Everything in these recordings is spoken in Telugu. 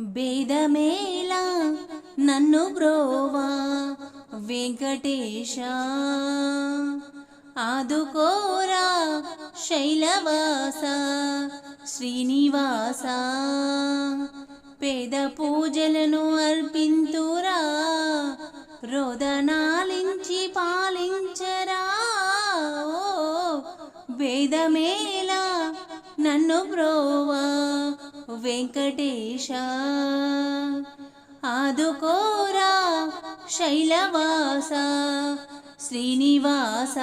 భేదమేలా నన్ను బ్రోవా వెంకటేశ. ఆదుకోరా శైలవాస శ్రీనివాస. పేద పూజలను అర్పింతురా రోదనాలించి పాలించరా. ఓ భేదమేలా నన్ను బ్రోవా వెంకటేశ ఆదుకోరా శైలవాస శ్రీనివాస.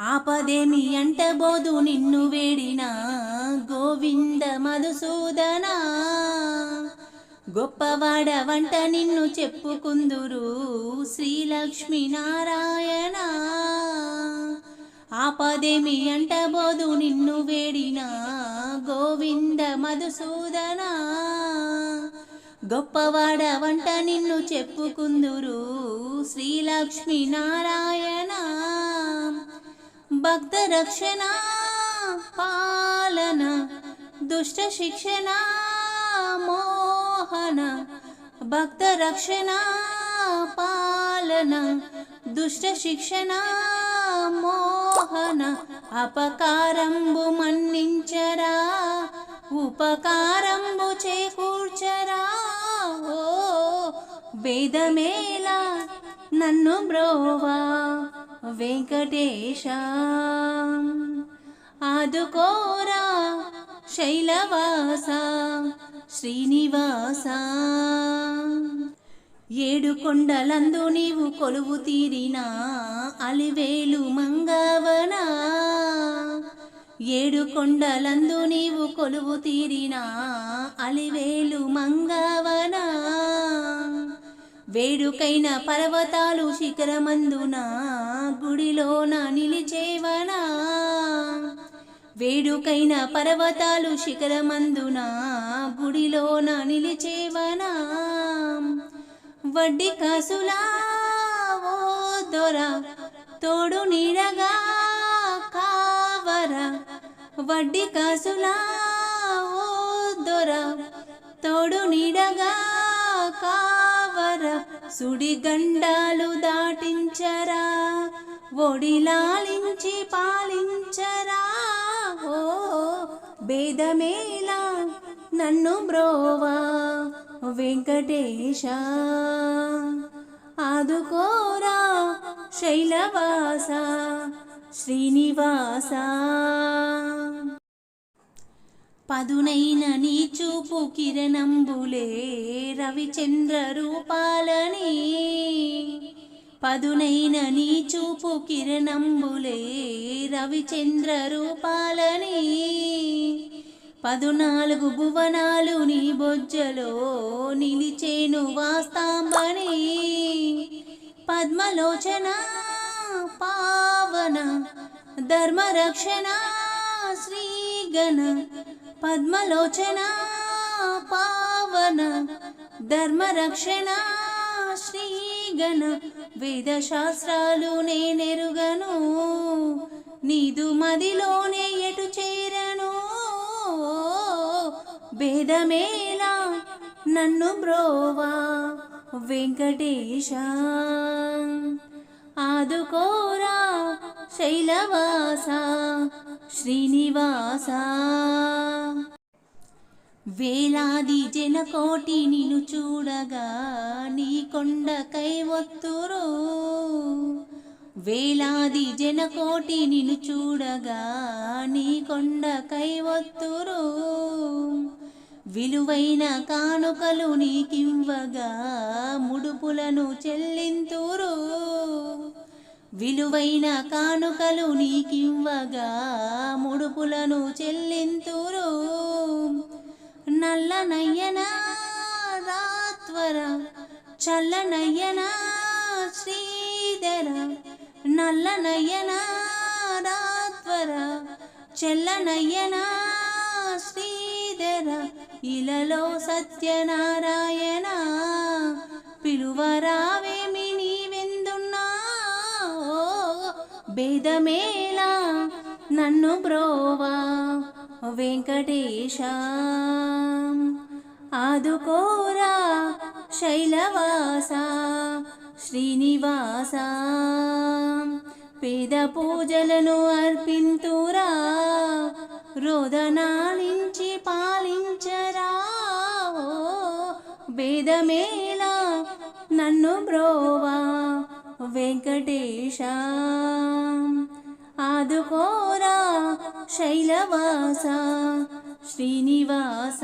ఆపదేమి అంటబోదు నిన్ను వేడిన గోవింద మధుసూదన. గొప్పవాడ వంట నిన్ను చెప్పుకుందురు శ్రీలక్ష్మీనారాయణ. ఆపదేమి అంటబోదు నిన్ను వేడిన గోవింద మధుసూదన. గొప్పవాడ వంట నిన్ను చెప్పుకుందురు శ్రీలక్ష్మీ నారాయణ. భక్త రక్షణ పాలన దుష్ట శిక్షణ మోహన. భక్త రక్షణ పాలన దుష్ట శిక్షణ మోహన అపకారంబు మన్నించరా ఉపకారంబు చేకూర్చరా. ఓ వేదమేలా నన్ను బ్రోవా వెంకటేశ. ఆదుకోరా శైలవాస శ్రీనివాస. ఏడు కొండలందు నీవు కొలువు తీరిన అలివేలు మంగవనా? ఏడు కొండలందు నీవు కొలువు తీరినా అలివేలు మంగవనా? వేడుకైన పర్వతాలు శిఖరమందున గుడిలోన నిలిచేవనా? వేడుకైన పర్వతాలు శిఖరమందున గుడిలోన నిలిచేవనా? వడ్డీ కాసులా ఓ దొర తోడు నీడగా కావరా. వడ్డీ కాసులా ఓ దొర తోడు నీడగా కావర. సుడి గండాలు దాటించరా ఒడిలాలించి పాలించరా. ఓ భేదమేలా నన్ను బ్రోవా వెంకటేశ. ఆదుకోరా శైలవాస శ్రీనివాస. పదునైన నీ చూపు కిరణంబులే రవిచంద్ర రూపాలని. పదునైన నీ చూపు కిరణంబులే రవిచంద్ర రూపాలని. పదునాలుగు భువనాలు నీ బొజ్జలో నిలిచేను వాస్తాంబని. పద్మలోచన పావన ధర్మరక్షణ శ్రీగణ. పద్మలోచన పావన ధర్మరక్షణ శ్రీగణ. వేదశాస్త్రాలు నేనెరుగను నీదు మదిలోని భేదమేలా నన్ను బ్రోవా వెంకటేశ. ఆదుకోరా శైలవాస శ్రీనివాస. వేలాది జనకోటి నిను చూడగా నీ కొండకై ఒత్తురు. వేలాది జనకోటి నిను చూడగా నీ కొండకై ఒత్తురు. విలువైన కానుకలు నీకివ్వగా ముడుపులను చెల్లింతురు. విలువైన కానుకలు నీకివ్వగా ముడుపులను చెల్లింతురు. నల్లనయ్యన రాత్వర చల్లనయ్యన శ్రీధర. నల్లనయ్యన రాత్వర శ్రీ శ్రీధర ఇలలో సత్యనారాయణ. పిలువరావేమి నీవెందున్నా భేదమేలా నన్ను బ్రోవా. వెంకటేశ. ఆదుకోరా శైలవాస. శ్రీనివాస. పేద పూజలను అర్పింతురా. రోదనా భేదమేలా నన్ను బ్రోవా వెంకటేశ. ఆదుకోరా శైలవాస శ్రీనివాస.